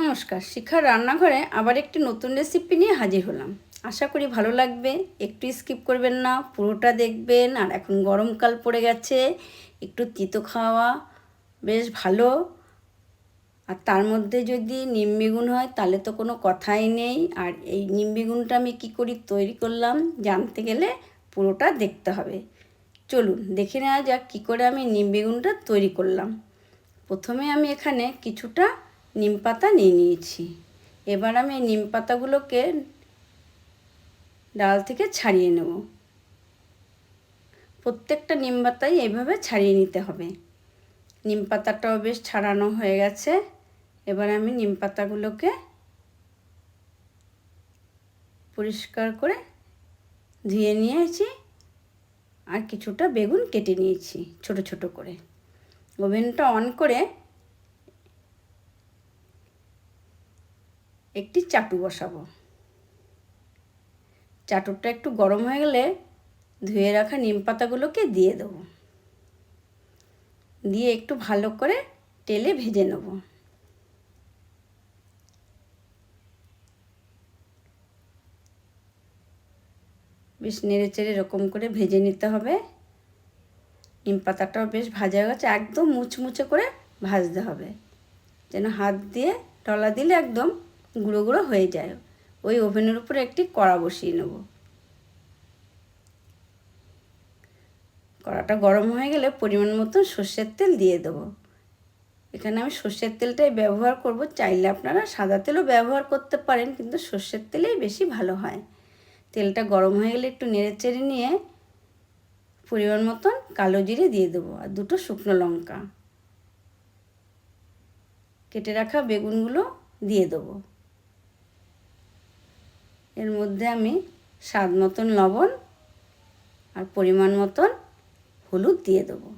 নমস্কার, শিখার রান্নাঘরে আবার একটি নতুন রেসিপি নিয়ে হাজির হলাম। আশা করি ভালো লাগবে, একটু স্কিপ করবেন না, পুরোটা দেখবেন, আর এখন গরমকাল পড়ে গেছে, একটু তিতো খাওয়া বেশ ভালো। আর তার মধ্যে যদি নিম বেগুন হয়, তাহলে তো কোনো কথাই নেই। আর এই নিম বেগুনটা আমি কী করি, তৈরি করলাম, জানতে গেলে পুরোটা দেখতে হবে। চলুন, দেখে নেওয়া যাক কী করে আমি নিম বেগুনটা তৈরি করলাম। প্রথমে আমি এখানে কিছুটা নিম পাতা নিয়ে নিয়েছি। এবার আমি এই নিম পাতাগুলোকে ডাল থেকে ছাড়িয়ে নেব। প্রত্যেকটা নিম পাতাই এইভাবে ছাড়িয়ে নিতে হবে। নিম পাতাটাও বেশ ছাড়ানো হয়ে গেছে। এবার আমি নিম পাতাগুলোকে পরিষ্কার করে ধুয়ে নিয়েছি আর কিছুটা বেগুন কেটে নিয়েছি ছোট ছোট করে। ওভেনটা অন করে একটি চাটু বসাবো। চাটুটা একটু গরম হয়ে গেলে ধুয়ে রাখা নিম পাতাগুলোকে দিয়ে দেবো। দিয়ে একটু ভালো করে তেলে ভেজে নেব। বেশ নেড়ে চেড়ে এরকম করে ভেজে নিতে হবে। নিম পাতাটাও বেশ ভাজা হয়ে গেছে, একদম মুচমুচে করে ভাজতে হবে। যেন হাত দিয়ে, টলা দিলে একদম গুঁড়ো গুঁড়ো হয়ে যায়। ওই ওভেনের উপরে একটি কড়া বসিয়ে নেব। কড়াটা গরম হয়ে গেলে পরিমাণ মতো সর্ষের তেল দিয়ে দেবো। এখানে আমি সর্ষের তেলটাই ব্যবহার করব। চাইলে আপনারা সাদা তেলও ব্যবহার করতে পারেন, কিন্তু সর্ষের তেলেই বেশি ভালো হয়। তেলটা গরম হয়ে গেলে একটু নেড়ে চেড়ে নিয়ে পরিমাণ মতন কালো জিরে দিয়ে দেবো আর দুটো শুকনো লঙ্কা। কেটে রাখা বেগুনগুলো দিয়ে দেবো। এর মধ্যে আমি স্বাদ মতন লবণ আর পরিমাণ মতন হলুদ দিয়ে দেবো।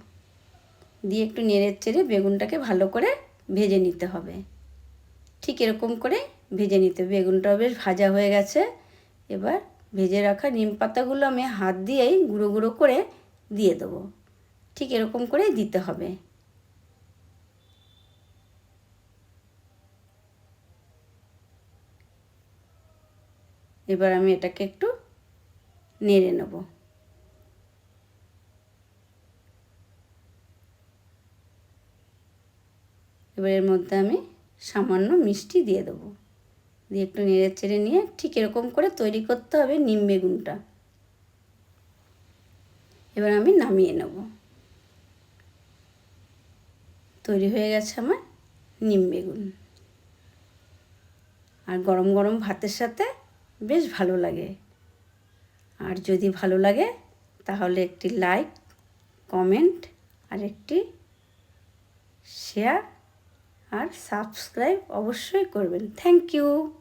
দিয়ে একটু নেড়ে চেড়ে বেগুনটাকে ভালো করে ভেজে নিতে হবে। ঠিক এরকম করে ভেজে নিতে বেগুনটাও বেশ ভাজা হয়ে গেছে। এবার ভেজে রাখা নিম পাতাগুলো আমি হাত দিয়েই গুঁড়ো গুঁড়ো করে দিয়ে দেবো। ঠিক এরকম করেই দিতে হবে। এবার আমি এটাকে একটু নেড়ে নেব। এবার এর মধ্যে আমি সামান্য মিষ্টি দিয়ে দেবো। দিয়ে একটু নেড়ে চেড়ে নিয়ে ঠিক এরকম করে তৈরি করতে হবে নিম বেগুনটা। এবার আমি নামিয়ে নেব। তৈরি হয়ে গেছে আমার নিম বেগুন। আর গরম গরম ভাতের সাথে বেশ ভালো লাগে। আর যদি ভালো লাগে, তাহলে একটি লাইক কমেন্ট আর একটি শেয়ার আর সাবস্ক্রাইব অবশ্যই করবেন। Thank you